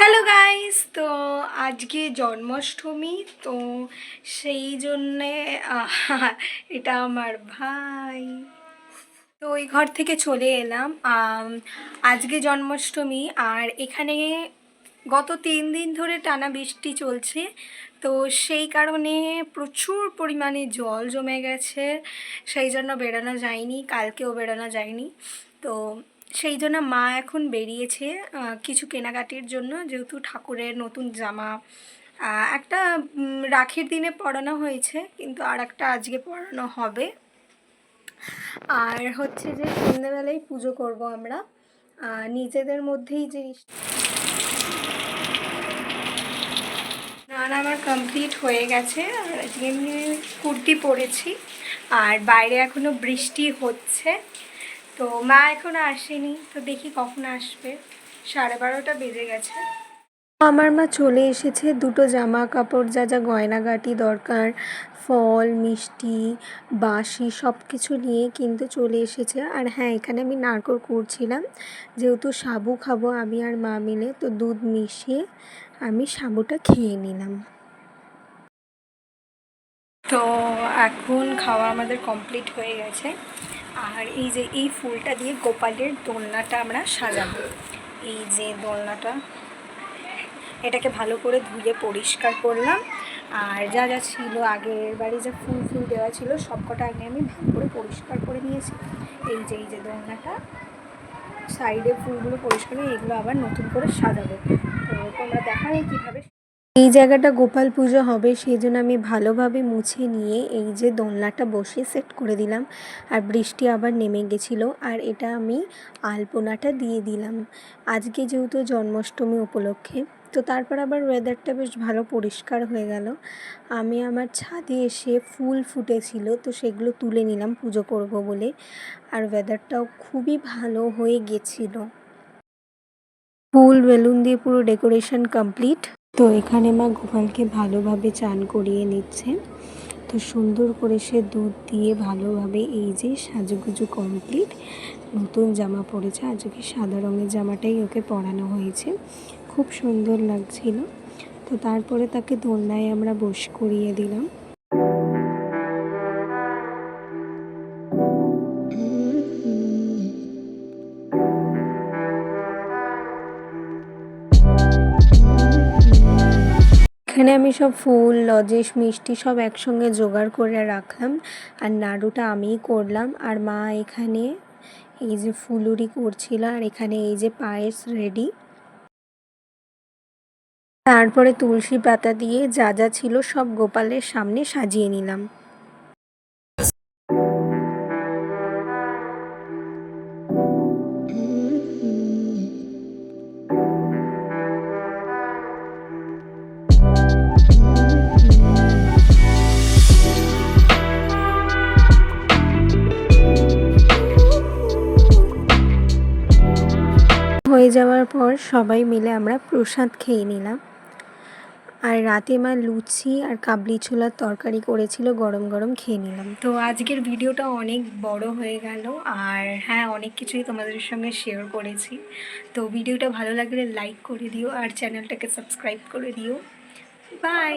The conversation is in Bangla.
হ্যালো গাইস তো আজকে জন্মাষ্টমী, তো সেই জন্যে এটা আমার ভাই। তো ওই ঘর থেকে চলে এলাম। আজকে জন্মাষ্টমী, আর এখানে গত তিন দিন ধরে টানা বৃষ্টি চলছে। তো সেই কারণে প্রচুর পরিমাণে জল জমে গেছে। সেই জন্য বেরোনো যায়নি, কালকেও বেরোনো যায়নি। তো সেই জন্য মা এখন বেরিয়েছে কিছু কেনাকাটির জন্য, যেহেতু ঠাকুরের নতুন জামা একটা রাখির দিনে পরানো হয়েছে, কিন্তু আর একটা আজকে পরানো হবে। আর হচ্ছে যে সন্ধ্যেবেলায় পুজো করব আমরা নিজেদের মধ্যেই জিনিস স্নান আমার কমপ্লিট হয়ে গেছে, আর আজকে আমি কুর্তি পরেছি, আর বাইরে এখনও বৃষ্টি হচ্ছে। তো মা এখনও আসেনি তো দেখি কখন আসবে। সাড়ে বারোটা বেজে গেছে। আমার মা চলে এসেছে দুটো জামা কাপড় যা যা গয়নাগাটি দরকার ফল মিষ্টি বাসি সব কিছু নিয়ে কিন্তু চলে এসেছে। আর হ্যাঁ এখানে আমি নারকোল করছিলাম। যেহেতু সাবু খাব আমি আর মা মিলে তো দুধ মিশিয়ে আমি সাবুটা খেয়ে নিলাম। তো এখন খাওয়া আমাদের কমপ্লিট হয়ে গেছে। আর এই যে এই ফুলটা দিয়ে গোপালের দোলনাটা আমরা সাজাবো। এই যে দোলনাটা, এটাকে ভালো করে ধুয়ে পরিষ্কার করলাম। আর যা যা ছিল, আগের বাড়ি যে ফুল ফুল দেওয়া ছিল সব কটা আগে আমি ভালো করে পরিষ্কার করে নিয়েছি। এই যে এই যে দোলনাটা, সাইডে ফুলগুলো পরিষ্কার করে এগুলো আবার নতুন করে সাজাবো। তো তোমরা দেখাবে কীভাবে এই জায়গাটা গোপাল পুজো হবে সেই জন্য আমি ভালোভাবে মুছে নিয়ে এই যে দোলনাটা বসিয়ে সেট করে দিলাম। আর বৃষ্টি আবার নেমে গেছিল, আর এটা আমি আলপনাটা দিয়ে দিলাম। আজকে যেহেতু জন্মাষ্টমী উপলক্ষে, তো তারপর আবার ওয়েদারটা বেশ ভালো পরিষ্কার হয়ে গেল। আমি আমার ছাদে এসে ফুল ফুটেছিল, তো সেগুলো তুলে নিলাম পুজো করব বলে। আর ওয়েদারটাও খুবই ভালো হয়ে গেছিল। ফুল বেলুন দিয়ে পুরো ডেকোরেশন কমপ্লিট তো এখানে মা গোপালকে ভালোভাবে চান করিয়ে নিচ্ছে। তো সুন্দর করে সে দুধ দিয়ে ভালোভাবে এই যে সাজুগুজু কমপ্লিট নতুন জামা পরেছে। আজকে সাদা রঙের জামাটাই ওকে পরানো হয়েছে। খুব সুন্দর লাগছিল। তো তারপরে তাকে দোলনায় আমরা বস করিয়ে দিলাম। এখানে আমি সব ফুল, লজেস, মিষ্টি সব একসঙ্গে জোগাড় করে রাখলাম। আর নাড়ুটা আমিই করলাম। আর মা এখানে এই যে ফুলুরি করছিল, আর এখানে এই যে পায়েস রেডি তারপরে তুলসী পাতা দিয়ে যা যা ছিল সব গোপালের সামনে সাজিয়ে নিলাম। যাওয়ার পর সবাই মিলে আমরা প্রসাদ খেয়ে নিলাম। আর রাতে মা লুচি আর কাবলি ছোলার তরকারি করেছিল, গরম গরম খেয়ে নিলাম। তো আজকের ভিডিওটা অনেক বড় হয়ে গেল আর হ্যাঁ অনেক কিছুই তোমাদের সঙ্গে শেয়ার করেছি। তো ভিডিওটা ভালো লাগলে লাইক করে দিও আর চ্যানেলটাকে সাবস্ক্রাইব করে দিও। বাই